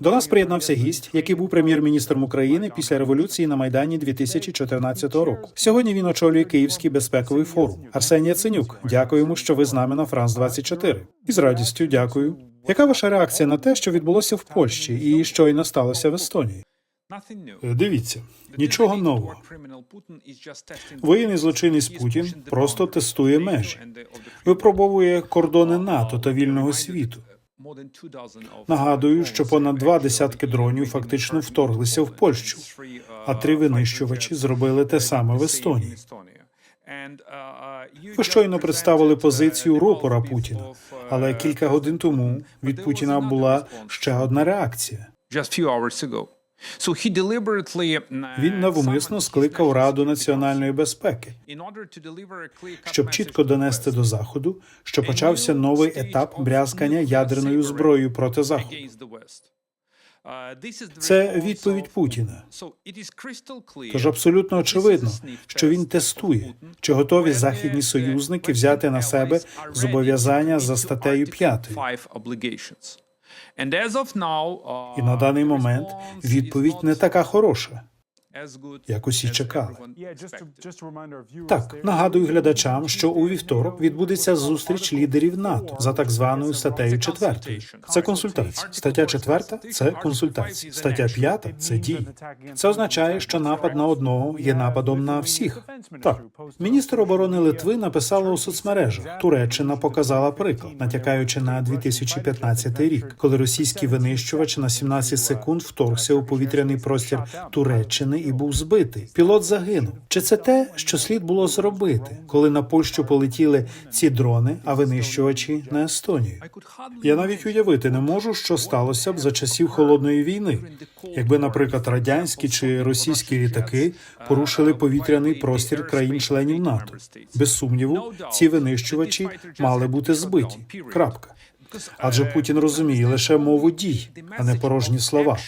До нас приєднався гість, який був прем'єр-міністром України після революції на майдані 2014 року. Сьогодні він очолює Київський безпековий форум. Арсеній Яценюк, дякуємо, що ви з нами на Франс 24 І з радістю дякую. Яка ваша реакція на те, що відбулося в Польщі і щойно сталося в Естонії? Дивіться, нічого нового. Воєнний злочинець Путін просто тестує межі, випробовує кордони НАТО та вільного світу. Нагадую, що понад два десятки дронів фактично вторглися в Польщу, а три винищувачі зробили те саме в Естонії. Ви щойно представили позицію рупора Путіна, але кілька годин тому від Путіна була ще одна реакція. Він навмисно скликав Раду національної безпеки, щоб чітко донести до заходу, що почався новий етап брязкання ядерною зброєю проти заходу. Це відповідь Путіна. Тож абсолютно очевидно, що він тестує, чи готові західні союзники взяти на себе зобов'язання за статтею 5. І на даний момент відповідь не така хороша, як усі чекали. Так, нагадую глядачам, що у вівторок відбудеться зустріч лідерів НАТО за так званою статтею 4. Це консультація. Стаття 4 – це консультація. Стаття 5 – це дії. Це означає, що напад на одного є нападом на всіх. Так, міністр оборони Литви написала у соцмережах. Туреччина показала приклад, натякаючи на 2015 рік, коли російський винищувач на 17 секунд вторгся у повітряний простір Туреччини і був збитий. Пілот загинув. Чи це те, що слід було зробити, коли на Польщу полетіли ці дрони, а винищувачі на Естонію? Я навіть уявити не можу, що сталося б за часів холодної війни, якби, наприклад, радянські чи російські літаки порушили повітряний простір країн-членів НАТО. Без сумніву, ці винищувачі мали бути збиті. Крапка. Адже Путін розуміє лише мову дій, а не порожні слова.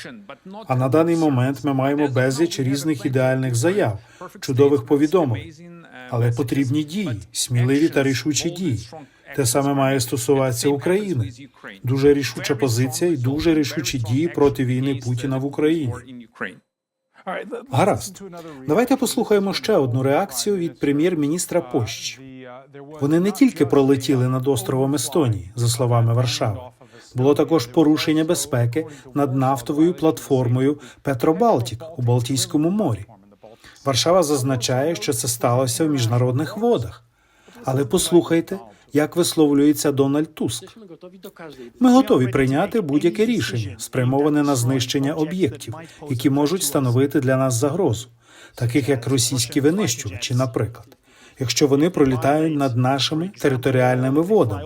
А на даний момент ми маємо безліч різних ідеальних заяв, чудових повідомлень, але потрібні дії, сміливі та рішучі дії. Те саме має стосуватися України. Дуже рішуча позиція і дуже рішучі дії проти війни Путіна в Україні. Гаразд, давайте послухаємо ще одну реакцію від прем'єр-міністра Польщі. Вони не тільки пролетіли над островом Естонії, за словами Варшави. Було також порушення безпеки над нафтовою платформою Петробалтік у Балтійському морі. Варшава зазначає, що це сталося в міжнародних водах. Але послухайте, як висловлюється Дональд Туск. Ми готові прийняти будь-яке рішення, спрямоване на знищення об'єктів, які можуть становити для нас загрозу, таких як російські винищувачі, наприклад. Якщо вони пролітають над нашими територіальними водами,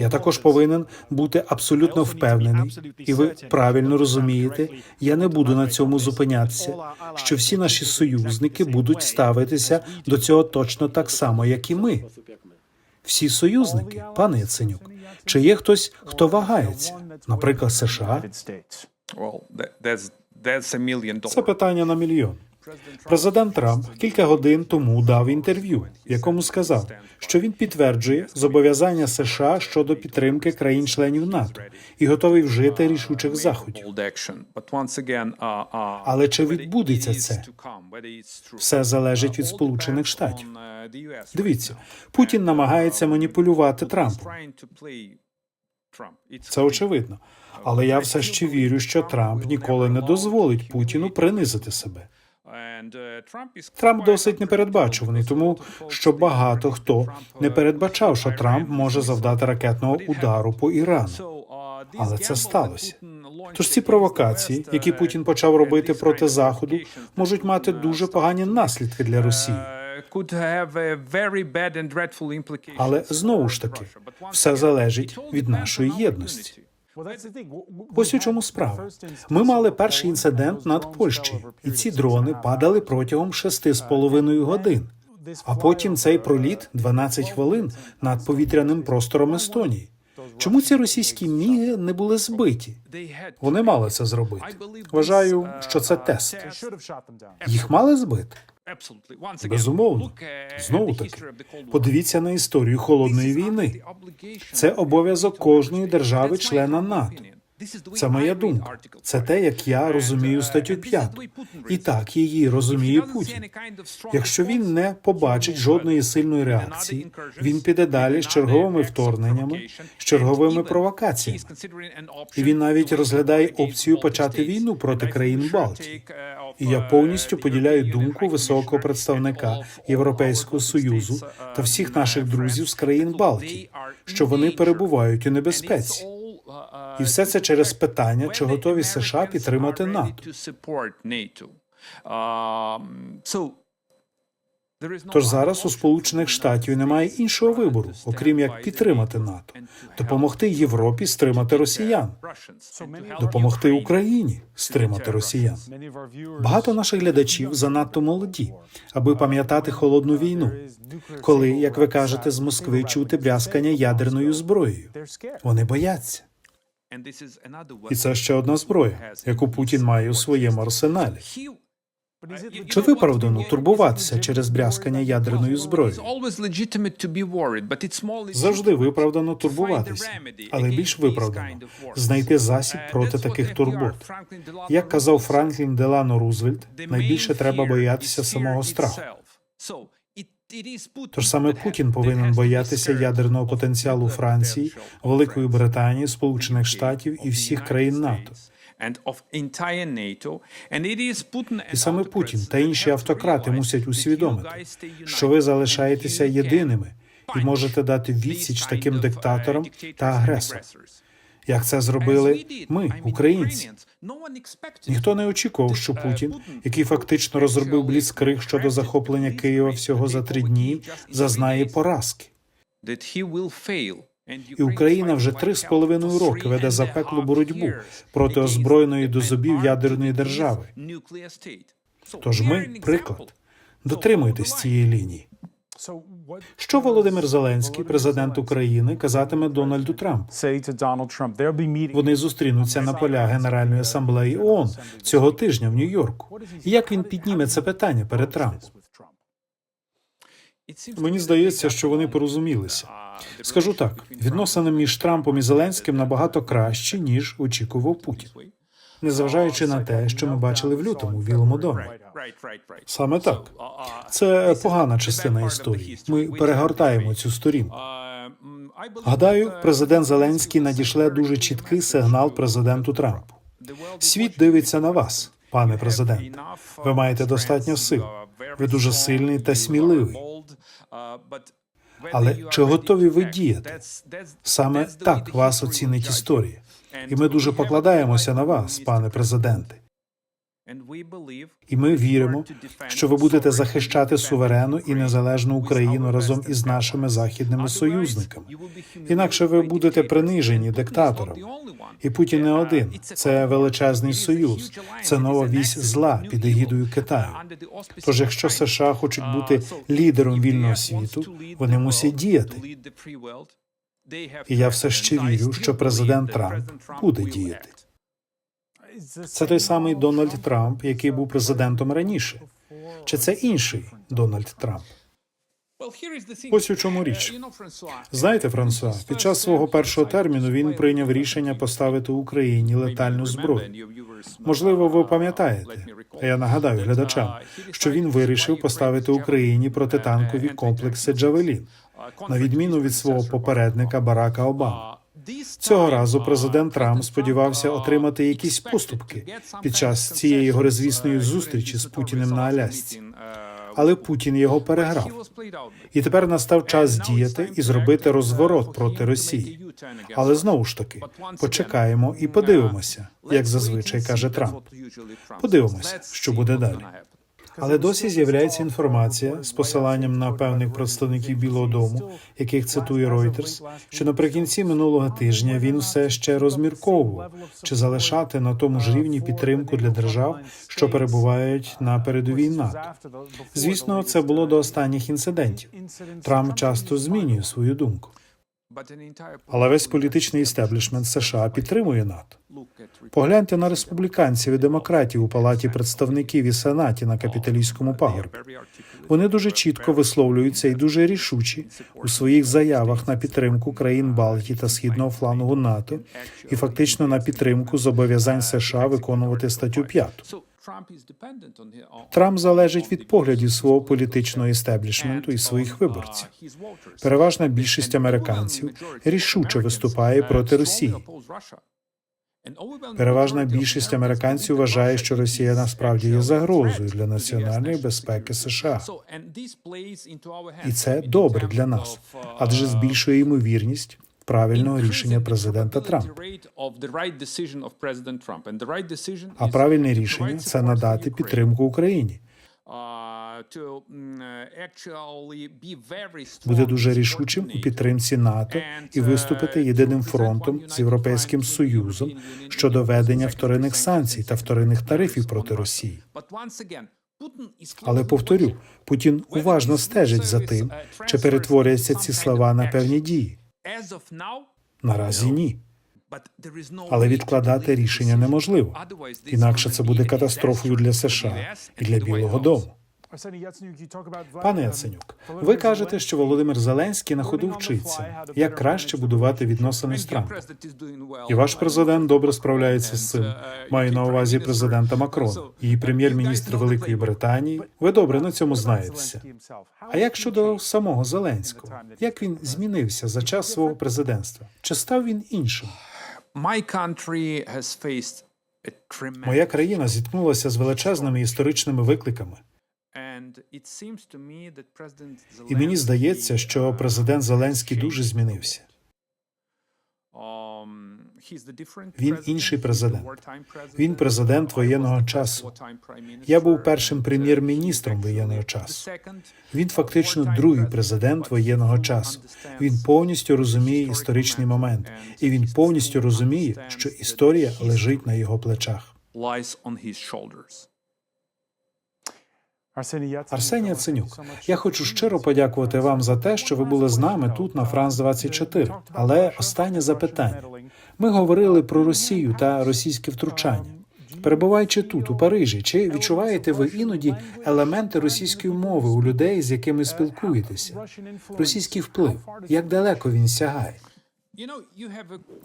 я також повинен бути абсолютно впевнений, і ви правильно розумієте, я не буду на цьому зупинятися. Що всі наші союзники будуть ставитися до цього точно так само, як і ми. Всі союзники, пане Яценюк, чи є хтось, хто вагається, наприклад, США? Це питання на мільйон. Президент Трамп кілька годин тому дав інтерв'ю, в якому сказав, що він підтверджує зобов'язання США щодо підтримки країн-членів НАТО і готовий вжити рішучих заходів. Але чи відбудеться це? Все залежить від Сполучених Штатів. Дивіться, Путін намагається маніпулювати Трампом. Це очевидно. Але я все ще вірю, що Трамп ніколи не дозволить Путіну принизити себе. Трамп досить непередбачуваний, тому що багато хто не передбачав, що Трамп може завдати ракетного удару по Ірану. Але це сталося. Тож ці провокації, які Путін почав робити проти заходу, можуть мати дуже погані наслідки для Росії. Але знову ж таки, все залежить від нашої єдності. Ось у чому справа. Ми мали перший інцидент над Польщею, і ці дрони падали протягом шести з половиною годин. А потім цей проліт 12 хвилин над повітряним простором Естонії. Чому ці російські міги не були збиті? Вони мали це зробити. Вважаю, що це тест. Їх мали збити. Безумовно, знову таки. подивіться на історію холодної війни. Це обов'язок кожної держави-члена НАТО. Це моя думка. Це те, як я розумію статтю 5. І так її розуміє Путін. Якщо він не побачить жодної сильної реакції, він піде далі з черговими вторгненнями, з черговими провокаціями. І він навіть розглядає опцію почати війну проти країн Балтії. І я повністю поділяю думку високого представника Європейського союзу та всіх наших друзів з країн Балтії, що вони перебувають у небезпеці. І все це через питання, чи готові США підтримати НАТО. Тож зараз у Сполучених Штатів немає іншого вибору, окрім як підтримати НАТО, допомогти Європі стримати росіян, допомогти Україні стримати росіян. Багато наших глядачів занадто молоді, аби пам'ятати холодну війну, коли, як ви кажете, з Москви чути брязкання ядерною зброєю. Вони бояться. І це ще одна зброя, яку Путін має у своєму арсеналі. Чи виправдано турбуватися через брязкання ядерною зброєю? Завжди виправдано турбуватися, але більш виправдано знайти засіб проти таких турбот. Як казав Франклін Делано Рузвельт, найбільше треба боятися самого страху. Тож саме Путін повинен боятися ядерного потенціалу Франції, Великої Британії, Сполучених Штатів і всіх країн НАТО. І саме Путін та інші автократи мусять усвідомити, що ви залишаєтеся єдиними і можете дати відсіч таким диктаторам та агресорам. Як це зробили ми, українці? Ніхто не очікував, що Путін, який фактично розробив бліцкриг щодо захоплення Києва всього за три дні, зазнає поразки. І Україна вже три з половиною роки веде запеклу боротьбу проти озброєної до зубів ядерної держави. Тож ми приклад. Дотримуйтесь цієї лінії. Що Володимир Зеленський, президент України, казатиме Дональду Трампу? Вони зустрінуться на полях Генеральної асамблеї ООН цього тижня в Нью-Йорку. Як він підніме це питання перед Трампом? Мені здається, що вони порозумілися. Скажу так: відносини між Трампом і Зеленським набагато кращі ніж очікував Путін, незважаючи на те, що ми бачили в лютому в Білому домі. Саме так це погана частина історії. Ми перегортаємо цю сторінку. Гадаю, президент Зеленський надішле дуже чіткий сигнал президенту Трампу. Світ дивиться на вас, пане президент. Ви маєте достатньо сил. Ви дуже сильний та сміливий. Але чи готові ви діяти? Саме так вас оцінить історія, і ми дуже покладаємося на вас, пане президенте. І ми віримо, що ви будете захищати суверенну і незалежну Україну разом із нашими західними союзниками. Інакше ви будете принижені диктатором. І Путін не один. Це величезний союз, це нова вісь зла під егідою Китаю. Тож, якщо США хочуть бути лідером вільного світу, вони мусять діяти. І я все ще вірю, що президент Трамп буде діяти. Це той самий Дональд Трамп, який був президентом раніше. Чи це інший Дональд Трамп? Ось у чому річ. Знаєте, Франсуа, під час свого першого терміну він прийняв рішення поставити Україні летальну зброю. Можливо, ви пам'ятаєте. А я нагадаю глядачам, що він вирішив поставити Україні протитанкові комплекси Джавелін, на відміну від свого попередника Барака Обами. Цього разу президент Трамп сподівався отримати якісь поступки під час цієї горизвісної зустрічі з Путіним на Алясці. Але Путін його переграв. І тепер настав час діяти і зробити розворот проти Росії. Але знову ж таки почекаємо і подивимося, як зазвичай каже Трамп. Подивимося, що буде далі. Але досі з'являється інформація з посиланням на певних представників Білого Дому, яких цитує Reuters, що наприкінці минулого тижня він все ще розмірковував, чи залишати на тому ж рівні підтримку для держав, що перебувають на передовій НАТО. Звісно, це було до останніх інцидентів. Трамп часто змінює свою думку. Але весь політичний істеблішмент США підтримує НАТО. Погляньте на республіканців і демократів у палаті представників і сенаті на капіталійському пагорбі. Вони дуже чітко висловлюються і дуже рішучі у своїх заявах на підтримку країн Балтії та східного флангу НАТО і фактично на підтримку зобов'язань США виконувати статтю 5. Трамп залежить від поглядів свого політичного істеблішменту і своїх виборців. Переважна більшість американців рішуче виступає проти Росії. Переважна більшість американців вважає, що Росія насправді є загрозою для національної безпеки США. І це добре для нас, адже збільшує ймовірність правильного рішення президента Трампа. А правильне рішення це надати підтримку Україні. Буде дуже рішучим у підтримці НАТО і виступити єдиним фронтом з Європейським Союзом щодо ведення вторинних санкцій та вторинних тарифів проти Росії. Але повторю, Путін уважно стежить за тим, чи перетворяться ці слова на певні дії. Наразі ні. Але відкладати рішення неможливо. Інакше це буде катастрофою для США і для Білого Дому. Пане Яценюк, ви кажете, що Володимир Зеленський на ходу вчиться, як краще будувати відносини з Трампом. І ваш президент добре справляється з цим. Маю на увазі президента Макрона і прем'єр-міністр Великої Британії. Ви добре на цьому знаєтеся. А як щодо самого Зеленського, як він змінився за час свого президентства? Чи став він іншим? Моя країна зіткнулася з величезними історичними викликами. І мені здається, що президент Зеленський дуже змінився. Він інший президент. Він президент воєнного часу. Я був першим прем'єр-міністром воєнного часу. Він фактично другий президент воєнного часу. Він повністю розуміє історичний момент, і він повністю розуміє, що історія лежить на його плечах. Арсеній Яценюк, я хочу щиро подякувати вам за те, що ви були з нами тут на Франс 24 Але останнє запитання. Ми говорили про Росію та російське втручання. Перебуваючи тут, у Парижі, чи відчуваєте ви іноді елементи російської мови у людей, з якими спілкуєтеся? Російський вплив, як далеко він сягає?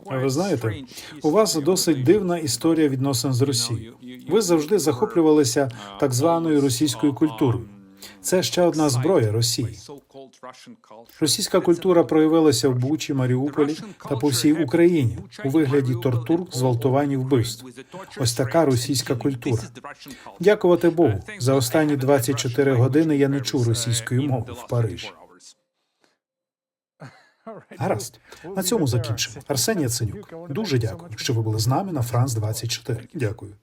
Ви знаєте, у вас досить дивна історія відносин з Росією. Ви завжди захоплювалися так званою російською культурою. Це ще одна зброя Росії. Російська культура проявилася в Бучі, Маріуполі та по всій Україні у вигляді тортур, зґвалтувань і вбивств. Ось така російська культура. Дякувати Богу. За останні 24 години я не чув російської мови в Парижі. Гаразд, на цьому закінчимо. Арсеній Яценюк, дуже дякую, що ви були з нами на Франс 24 Дякую.